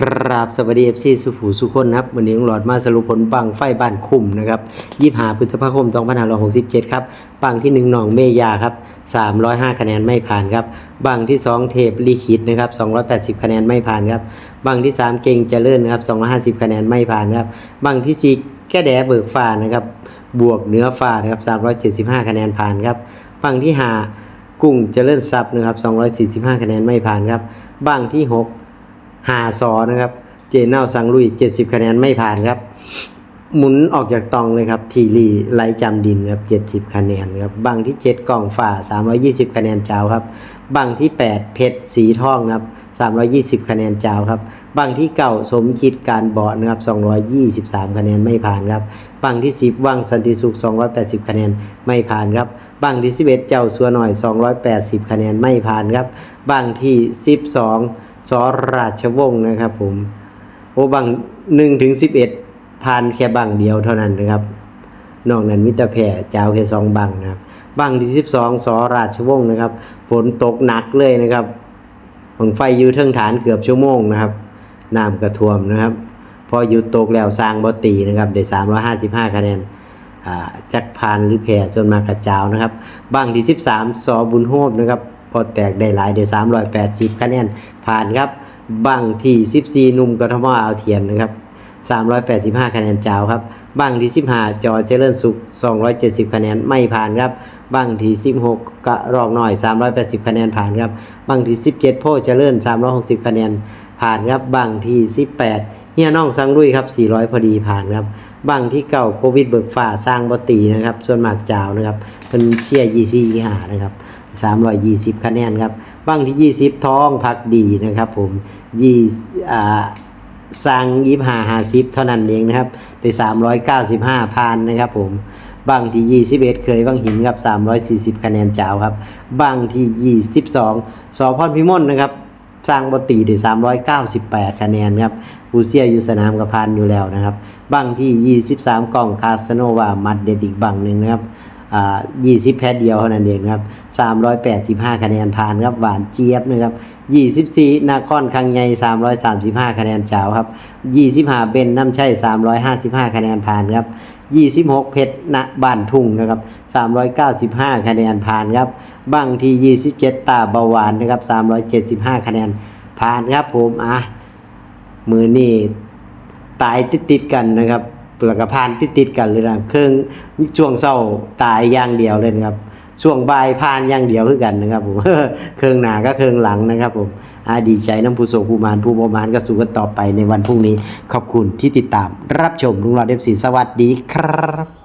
ครับสวัสดีเอฟซีสุผูสุคนะครับ วันนี้ลุงหลอดมาสรุปผลบังไฟบ้านคุ้มนะครับยี่หาพฤษภาคม2567 ครับบังที่ 1 หนองเมยาครับ 305 คะแนนไม่ผ่านครับบังที่ 2 เทพลีคิดนะครับ 280 คะแนนไม่ผ่านครับบังที่ 3 เก่งเจริญนะครับ 250 คะแนนไม่ผ่านครับบังที่ 4 แก้แดเบิกฟ้านะครับ บวกเนื้อฟ้านะครับ 375 คะแนนผ่านครับบังที่ 5 กุ้งเจริญทรัพย์นะครับ 245 คะแนนไม่ผ่านครับบังที่ 6 หาซอนะครับ เจเน่าสังลุย 70 คะแนนไม่ผ่านครับ หมุนออกจากตองเลยครับ ทีรีไลจำดินครับ 70 คะแนนครับ บังที่7กล่องฝ่า 320 คะแนนเจ้าครับ บังที่ 8 เพชรสีทองนะครับ 320 คะแนนเจ้าครับ บังที่เก่าสมคิดการเบาะนะครับ 223 คะแนนไม่ผ่านครับ บังที่ 10วังสันติสุข 280 คะแนนไม่ผ่านครับบังที่ 11 เจ้าสัวหน่อย 280 คะแนนไม่ผ่านครับ บังที่ 12 สราชวงศ์นะครับผมโอ้บังหนึ่งถึงสิบเอ็ดผ่านแค่บังเดียวเท่านั้นนะครับ นอกนั้นมิตรแผ่เจ้าแค่สองบังนะครับบังที่สิบสองสราชวงศ์นะครับฝนตกหนักเลยนะครับบังไฟอยู่เทิงฐานเกือบชั่วโมงนะครับน้ำกระท่วมนะครับ พอหยุดตกแล้วสร้างบอตีนะครับได้สามร้อยห้าสิบห้าคะแนนอ่าจักพานหรือแผ่จนมากระจาวนะครับบ้างที่13สามสอบุญโฮมนะครับพอแตกได้หลายได้380คะแนน ผ่านครับบ้างที่ 14 นุ่มกทมอาวเทียนนะครับ 385 คะแนนจาวครับบ้างที่ 15 จอเจริญสุข 270 คะแนนไม่ผ่านครับบ้างที่ 16กะรองหน่อย 380 คะแนนผ่านครับบ้างที่ 17 โพเจริญ 360 คะแนนผ่านครับบ้างที่ 18 เฮียน้องสังลุยครับ 400 พอดีผ่านครับบางที่เก่าโควิดเบิกฝ่าสร้างบตีนะครับ ส่วนมากจาวนะครับเป็นเชียร์ยีซีหานะครับสามร้อยยี่สิบคะแนนครับบางที่ยี่สิบท้องพักดีนะครับ ผมยี่อ่าสร้างยี่ห้าห้าสิบเท่านั้นเองนะครับได้สามร้อยเก้าสิบห้าพันนะครับผมบางที่ยี่สิบเอ็ดเคยบางหินครับสามร้อยสี่สิบคะแนนจาวครับ บางที่ยี่สิบสองสอพรพิมลนะครับ สร้างบตีได้398คะแนนครับบูเซียอยู่สนามกับพานอยู่แล้วนะครับบังที่23กล่องคาสโนวามัดเด็ดอีกบังหนึ่งนะครับอ่า20แพทเดียวเท่านั้นเองครับ385คะแนนผ่านครับหวานเจี๊ยบนะครับ24นาคอนคังใหญ่335คะแนนเจ้าครับ25เบนน้ำชัย355คะแนนผ่านครับ 26 เพชรณบ้านทุ่งนะครับ 395 คะแนนผ่านครับบางที่ 27 ตาเบาหวานนะครับ 375 คะแนนผ่านครับผมอะมือนี่ตายติดติดกันนะครับแล้วก็ผ่านติดติดกันเลยนะเครื่องช่วงเศร้าตายอย่างเดียวเลยนะครับ ช่วงบ่ายผ่านอย่างเดียวคือกันนะครับผมเครื่องหน้าก็เครื่องหลังนะครับผมอาดีใจน้ำผู้โศกผู้มานผู้ประมาณก็สู้กันต่อไปในวันพรุ่งนี้ ขอบคุณที่ติดตามรับชมลุงหลอดเอฟซีสวัสดีครับ